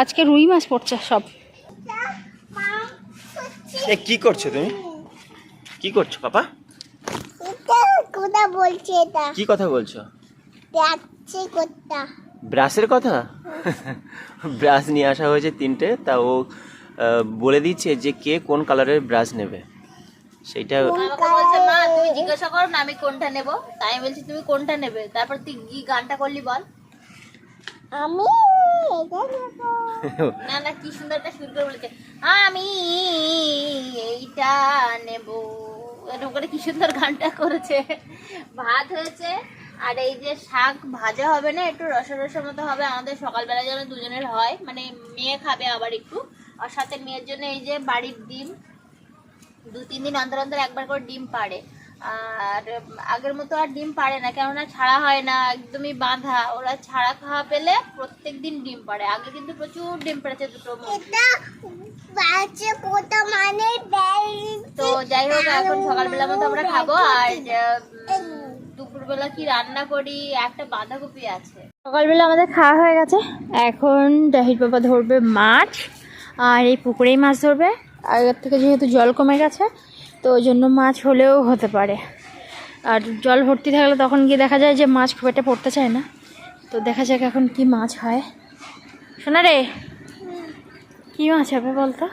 আজকে রুই মাছ পড়ছে সব। এ কি করছ তুমি? কি করছ পাপা? এটা কোথা বলছে এটা? কি কথা বলছো? যাচ্ছে কোথা? ব্রাশের কথা? ব্রাশ নিয়ে আসা হয়েছে তিনটে তা ও বলে দিচ্ছে যে কে কোন কালারের ব্রাশ নেবে। সেইটা আমাকে বলছে মা তুমি জিজ্ঞাসা করো না আমি কোনটা নেব। তাই আমি বলছি তুমি কোনটা নেবে? তারপর তুই কি গানটা করলি বল। আমি না কি সুন্দর একটা সুর করে বলেছে, আমি এইটা নেব। এরকম কি সুন্দর গানটা করেছে। ভাত হয়েছে, আর এই যে শাক ভাজা হবে না, একটু রসা রসা মতো হবে, আমাদের সকালবেলা যেন দুজনের হয় মানে মেয়ে খাবে আবার একটু, আর সাথে মেয়ের জন্য এই যে বাড়ির ডিম দু তিন দিন অন্তর অন্তর একবার করে ডিম পাড়ে। আর আগের মতো আর ডিম পাড়ে না কেননা ছাড়া হয় না একদমই বাঁধা। ওরা ছাড়া খাওয়া পেলে প্রত্যেক দিন ডিম পাড়ে। আগে কিন্তু প্রচুর ডিম পেড়েছে দুটো মানে তো যাই হোক এখন সকালবেলা মতো আমরা খাব আর দুপুরবেলা কি রান্না করি একটা বাঁধাকপি আছে। সকালবেলা আমাদের খাওয়া হয়ে গেছে। এখন ডাহির বাবা ধরবে মাছ আর এই পুকুরেই মাছ ধরবে। আগের থেকে যেহেতু জল কমে গেছে তো ওই জন্য মাছ হলেও হতে পারে। আর জল ভর্তি থাকলে তখন গিয়ে দেখা যায় যে মাছ খুব একটা পড়তে চায় না। তো দেখা যাক এখন কি মাছ হয়। শোনা রে, কী মাছ হবে বলতো?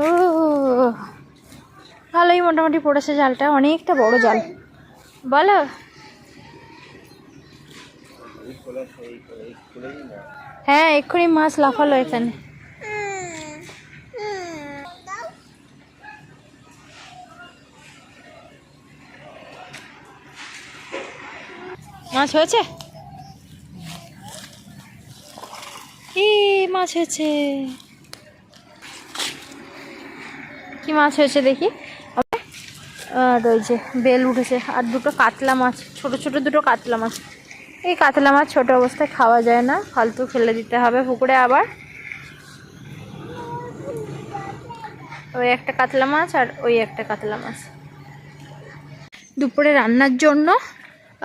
ও ভালোই মোটামুটি পড়েছে জালটা, অনেকটা বড় জাল। বলো। হ্যাঁ এক্ষুনি মাছ লাফালো এখানে। মাছ হয়েছে? কি মাছ হয়েছে? কি মাছ হয়েছে দেখি? আর ওই যে বেল উঠেছে, আর দুটো কাতলা মাছ, ছোট ছোট দুটো কাতলা মাছ। এই কাতলা মাছ ছোটো অবস্থায় খাওয়া যায় না, ফালতু ফেলে দিতে হবে পুকুরে আবার। ওই একটা কাতলা মাছ আর ওই একটা কাতলা মাছ। দুপুরে রান্নার জন্য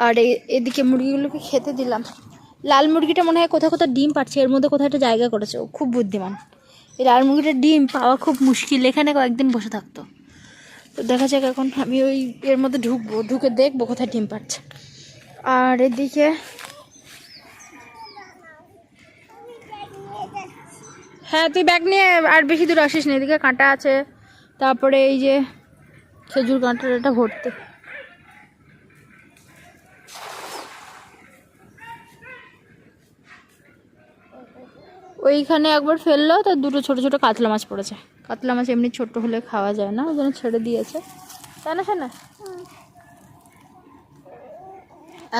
আর এদিকে মুরগিগুলোকে খেতে দিলাম। লাল মুরগিটা মনে হয় কোথাও কোথাও ডিম পাচ্ছে এর মধ্যে কোথাও একটা জায়গা করেছে, ও খুব বুদ্ধিমান। এই লাল মুরগিটার ডিম পাওয়া খুব মুশকিল, এখানে কয়েকদিন বসে থাকতো। তো দেখা যাক এখন আমি ওই এর মধ্যে ঢুকবো, ঢুকে দেখব কোথায় ডিম পাচ্ছে আর এদিকে হ্যাঁ তুই ব্যাগ নিয়ে আর বেশি দূর আসিস না, এদিকে কাঁটা আছে। তারপরে এই যে খেজুর কাঁটাটা ভর্তি। ওইখানে একবার ফেলল তার দুটো ছোট ছোট কাতলা মাছ পড়েছে। কাতলা মাছ এমনি ছোট হলে খাওয়া যায় না, ওই জন্য ছেড়ে দিয়েছে। তাই না শোনা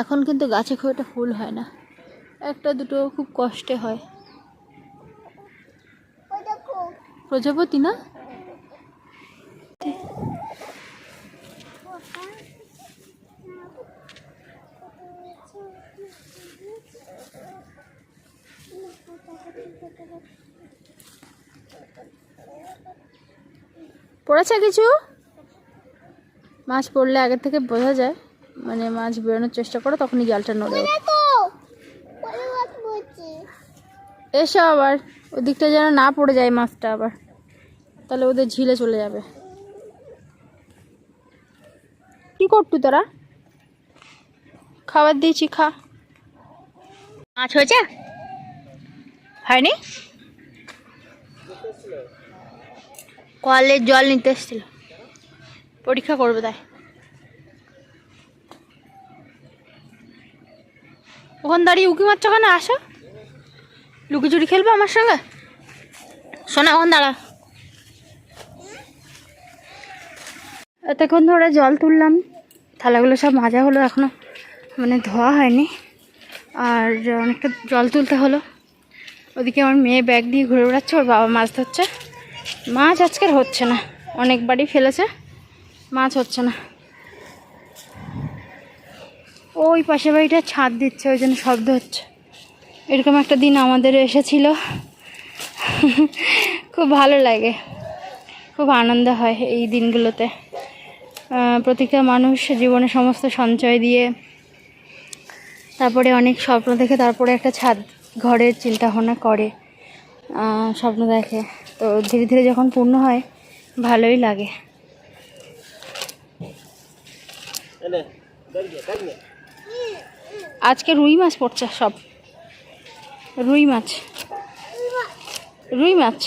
এখন কিন্তু গাছে খুব একটা ফুল হয় না। একটা দুটো খুব কষ্টে হয়। প্রজাপতি না? পড়েছে কিছু? মাছ পড়লে আগের থেকে বোঝা যায়। মানে মাছ বেরোনোর চেষ্টা করো তখনই জালটা নড়ে মাছ এসো আবার ওদিকটা যেন না পড়ে যায় মাছটা আবার। তাহলে ওদের ঝিলে চলে যাবে। কি করতু তোরা? খাবার দিয়েছি খা। মাছ হয়েছে? হয়নি? কলের জল নিতে এসেছিল। পরীক্ষা করবে তাই। ওখান দাঁড়িয়ে উকি মারছো কেন? আসো। লুকিচুরি খেলবে আমার সঙ্গে? শোনা, ওখান দাঁড়া এতক্ষণ ধরে জল তুললাম। থালাগুলো সব মাজা হলো এখনও। মানে ধোয়া হয়নি। আর অনেকটা জল তুলতে হলো। ওদিকে আমার মেয়ে ব্যাগ দিয়ে ঘুরে বেড়াচ্ছে, ওর বাবা মাছ ধরছে। মাছ আজকের হচ্ছে না। অনেকবারই ফেলেছে। মাছ হচ্ছে না। ওই পাশে বাড়িটা ছাদ দিচ্ছে ওই জন্য শব্দ হচ্ছে। এরকম একটা দিন আমাদের এসেছিল। খুব ভালো লাগে। খুব আনন্দ হয় এই দিনগুলোতে। আহ, প্রত্যেকটা মানুষ জীবনে সমস্ত সঞ্চয় দিয়ে তারপরে অনেক স্বপ্ন দেখে তারপরে একটা ছাদ ঘরের চিন্তা ভাবনা করে স্বপ্ন দেখে। তো ধীরে ধীরে যখন পূর্ণ হয় ভালোই লাগে। আজকে রুই মাছ পড়ছে সব। রুই মাছ। রুই মাছ?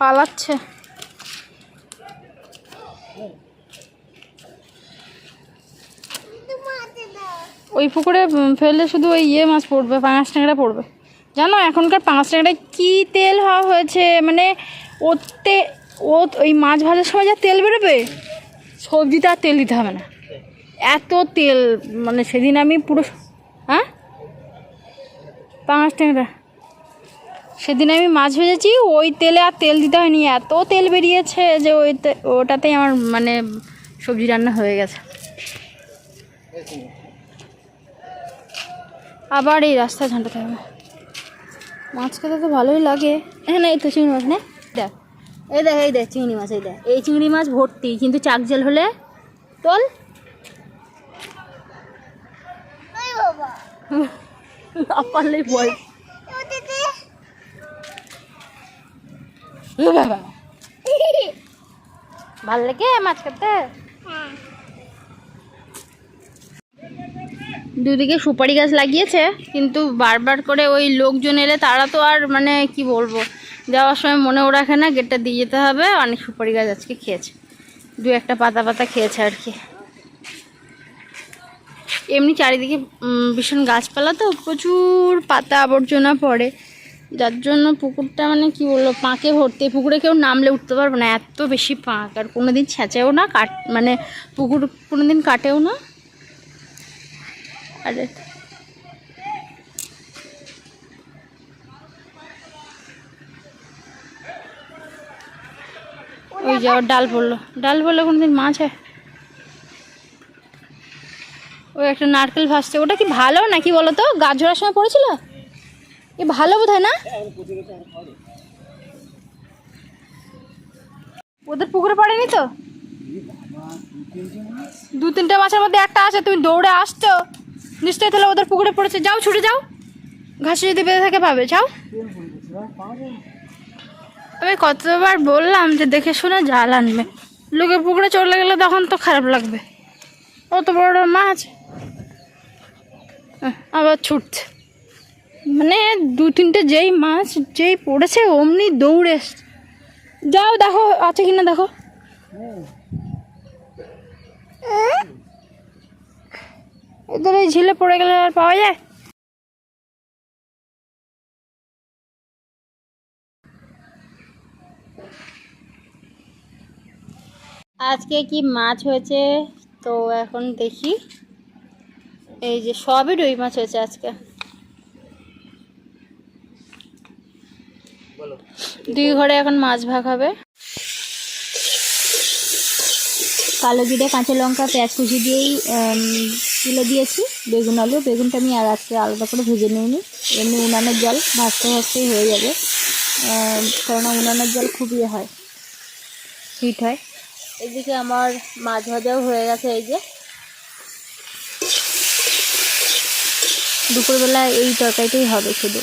পালাচ্ছে। ওই পুকুরে ফেললে শুধু ওই ইয়ে মাছ পড়বে, পাঙাশ ট্যাংরা পড়বে। জানো, এখনকার পাঙাশ ট্যাংরায় কী তেল হওয়া হয়েছে মানে ওতে ও ওই মাছ ভাজার সময় যা তেল বেরোবে, সবজিতে আর তেল দিতে হবে না। এত তেল মানে সেদিন আমি পুরো হ্যাঁ? পাঙাশ ট্যাংরা। সেদিন আমি মাছ ভেজেছি, ওই তেলে আর তেল দিতে হয়নি। এত তেল বেরিয়েছে যে ওই ওটাতেই আমার মানে সবজি রান্না হয়ে গেছে। আবার এই রাস্তা ঝাঁটাতে হবে মাছ খেতে তো ভালোই লাগে। হ্যাঁ না, এই তো চিংড়ি মাছ, না? এই দেখ এই দেখ চিংড়ি মাছ এই দেখ এই চিংড়ি মাছ ভর্তি কিন্তু চাক জেল হলে তোল। বাবা। না পারলেই ও ভালো লাগে মাছ খেতে হ্যাঁ। দুদিকে সুপারি গাছ লাগিয়েছে কিন্তু বারবার করে ওই লোকজন এলে তারা তো আর মানে কি বলব যাওয়ার সময় মনেও রাখে না গেটটা দিয়ে যেতে হবে, অনেক সুপারি গাছ আজকে খেয়েছে। দু একটা পাতা পাতা খেয়েছে আর কি। এমনি চারিদিকে ভীষণ গাছপালা তো, প্রচুর পাতা আবর্জনা পড়ে। যার জন্য পুকুরটা মানে কি বলল পাঁকে ভর্তি। পুকুরে কেউ নামলে উঠতে পারবে না, এত বেশি পাঁক। আর কোনো দিন ছেঁচেও না, কাট মানে পুকুর কোনো দিন কাটেও না। আরে ওই যে ওর ডাল পড়ল। ডাল পড়লে কোনোদিন মাছ হয়? ওই একটা নারকেল ভাসছে। ওটা কি ভালো নাকি বলো তো গাছ ঝরার সময় পড়েছিল? এ ভালো বোধ না? ওদের পুকুরে পড়েনি তো? দু তিনটে মাছের মধ্যে একটা আছে, তুমি দৌড়ে আসছো। নিশ্চয়ই তাহলে ওদের পুকুরে পড়েছে। যাও, ছুটে যাও। ঘাসে যদি বেঁধে থাকে পাবে। যাও। আমি কতবার বললাম যে দেখে শুনে জাল আনবে। লোকের পুকুরে চলে গেলে তখন তো খারাপ লাগবে। অত বড় মাছ? আবার ছুটছে। মানে দু তিনটে যেই মাছ যেই পড়েছে অমনি দৌড়ে। যাও, দেখো, আছে কিনা দেখো। এদের এই ঝিলে পড়ে গেলে আর পাওয়া যায়? আজকে কি মাছ হয়েছে? তো এখন দেখি। এই যে সবই রুই মাছ হয়েছে আজকে। দুই ঘরে এখন মাছ ভাগ হবে। কালো জিরে কাঁচা লঙ্কা পেঁয়াজ কুচি দিয়েই তুলে দিয়েছি। বেগুন আলু। বেগুনটা আমি আর আজকে আলাদা করে ভেজে নিইনি। এমনি উনানের জল ভাজতে ভাজতেই হয়ে যাবে। কেননা উনানের জল খুবই ইয়ে হয় হিট হয়। এদিকে আমার মাছ ভাজাও হয়ে গেছে, এই যে। দুপুরবেলা এই তরকারিটাই হবে শুধু।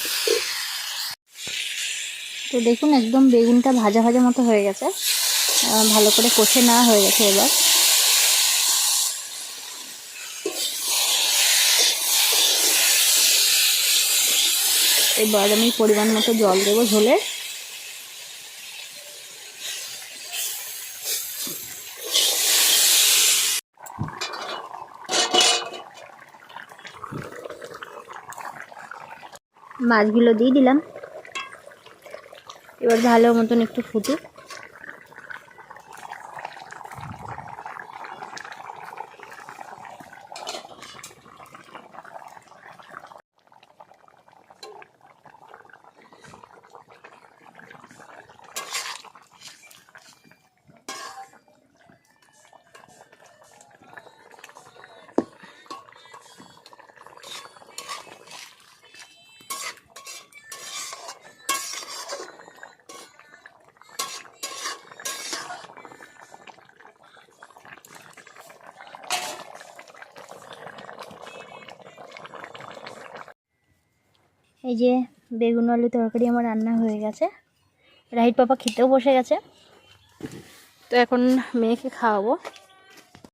তো দেখুন, একদম বেগুনটা ভাজা ভাজা মতো হয়ে গেছে। ভালো করে কষে নেওয়া হয়ে গেছে এবার। এবার আমি পরিমাণ মতো জল দেবো ঝোলে। মাছগুলো দিয়ে দিলাম। এবার ভালো মতন একটু ফুটুক। এই যে বেগুন, আলু তরকারি আমার রান্না হয়ে গেছে। রাহিত পাপা খেতেও বসে গেছে। তো এখন মেয়েকে খাওয়াবো।